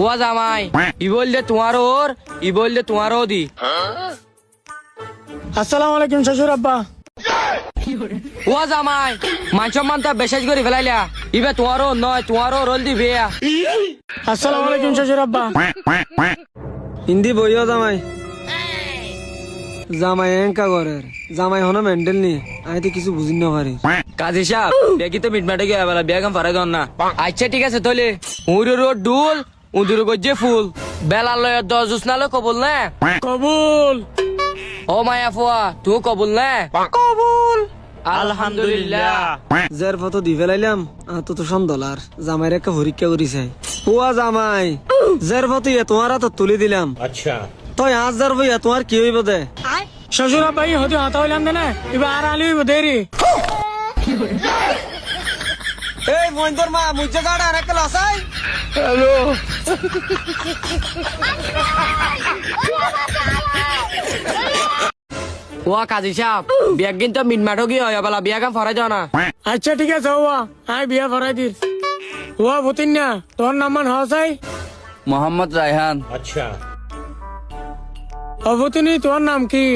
ওয়া জামাই ই বললে তোমার ওর ই বললে তোমার ও দি আসসালামু আলাইকুম শ্বশুর আব্বা। ওয়া জামাই মান সম্মান তো বেশেষ করে ফেলাইলা। ইবে তোমার নয় তোমার ও আসসালামু আলাইকুম শ্বশুর আব্বা। হিন্দি বইও জামাই। জামাই এঙ্কা ঘরের। জামাই হনো মেন্ডেল নি আমি তো কিছু বুঝিন না পারি কাজী সাহেব বেগি তো মিটমাটে গিয়ে বেলা বেগম ফারাই দন না। আচ্ছা ঠিক আছে তাহলে। উড়ুর রোড ডুল উঁদুর গজ্জে ফুল। বেলা লয়ের দশ জোসনালে কবুল না? কবুল। ও মায়া ফুয়া তু কবুল না? কবুল। আলহামদুলিল্লাহ। যার ফটো দি ফেলাইলাম তো তো সন ডলার জামাইর একটা হরিক্ষা করিছে পুয়া জামাই যার ফটো ইয়ে তোমার হাতে তুলে দিলাম। আচ্ছা। তই আজ যার ভাইয়া তোমার কি হইব দে? শ্বশুর ভাই হতে হাত হইলাম না এবার আর আলি হইব দেরি এই মহিন্দর মা মুজে গাড় আর একটা লসাই। হ্যালো। ওয়া কাজী সাহেব বিয়া কিন্তু মিনমাট গিয়ে হয় বলা বিয়া কাম ফরাই যাও না। আচ্ছা ঠিক আছে ওয়া আই বিয়া ফরাই দিস। ওয়া ভুতিন্যা না তোর নাম মান হসাই? মোহাম্মদ রায়হান। আচ্ছা। অবতিনি তোর নাম কি?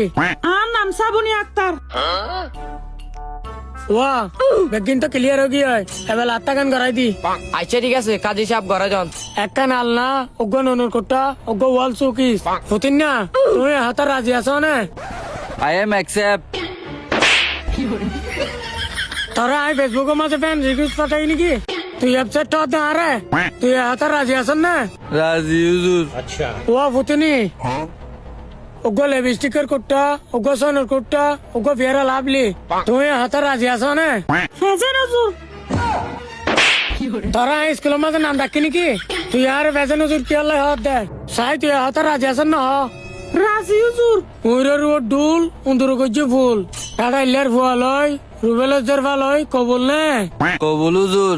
আমার নাম সাবুনি আক্তার। হ্যাঁ? ওয়া বেগিন তো ক্লিয়ার হয়ে গিয়ে এবার আত্মা গান গড়াই দি। আচ্ছা ঠিক আছে কাজী সাহেব গড়া যান একটা নাল না ওগ্য ননুর কোটা ওগ্য ওয়াল চৌকিস। হতিন না তুমি হাতে রাজি আছো না? আই এম অ্যাকসেপ্ট তোরা আই ফেসবুকের মাঝে ফ্যান রিকোয়েস্ট পাঠাই নাকি? তুই আপসেট তো না তুই হাতে রাজি আছেন না? রাজি হুজুর। আচ্ছা ওয়া ফুতিনি। হ্যাঁ? ওগো লিপস্টিকের কোটটা ওগো সোনার কোটটা ওগো ফেরা লাভলি। তুমি হাতে রাজি আছো না? তোরা এই স্কুলের মাঝে নাম ডাকি নাকি? তুই আর ফ্যাশন হুজুর কি আল্লাহ হাত দে সাই তুই হাতে রাজি আছেন না? রাজি হুজুর। উইরের রুয়ার ডুল উন্দুর গজ্জে ফুল টাটা ইল্লার ফুয়া লয় রুবেলের জেরফা লয় কবুল নে? কবুল হুজুর।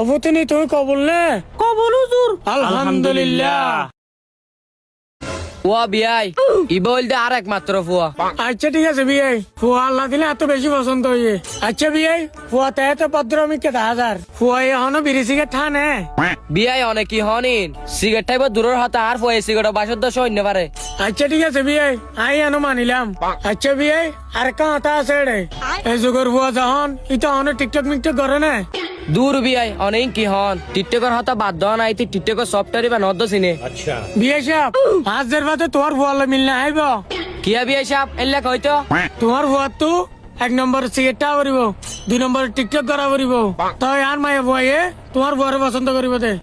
অবতিনি তুমি কবুল নে? কবুল হুজুর। আলহামদুলিল্লাহ। ওয়া বিয়াই ই বলতে আর একমাত্র ফুয়া। আচ্ছা ঠিক আছে বিয়াই। ফুয়া আল্লাহ দিলে এত বেশি পছন্দ হইয়ে। আচ্ছা বিয়াই ফুয়া তে তো পদ্র আমি কেতা হাজার। ফুয়া এখনও বিড়ি সিগারেট ঠানে বিয়াই অনেকই হনিন। সিগারেট টাইপ দূরের হাতে আর ফুয়া সিগারেট বাসর দশ হইতে পারে। আচ্ছা ঠিক আছে বিয়াই আই এনো মানিলাম। আচ্ছা বিয়াই আর কা আছে রে এই যুগের ফুয়া যখন ইতো অনেক টিকটক মিকটক করে না। দূর বিয়াই অনেক কি হন? টিকটকর হতা বাদ দন আইতি টিকটকর সফটওয়্যার বা নদ সিনে। আচ্ছা। বিয়াই সাহেব আজ দের বাদে তোমার ফুয়াল মিল না আইব? কিয়া বিয়াই সাহেব এল্লা কইতো তোমার ফুয়াত তো এক নম্বর সিগারেটটা করিব দুই নম্বর টিকটক করা করিব। তাই আর মায়ে বয়ে তোমার বরে পছন্দ করিব দে।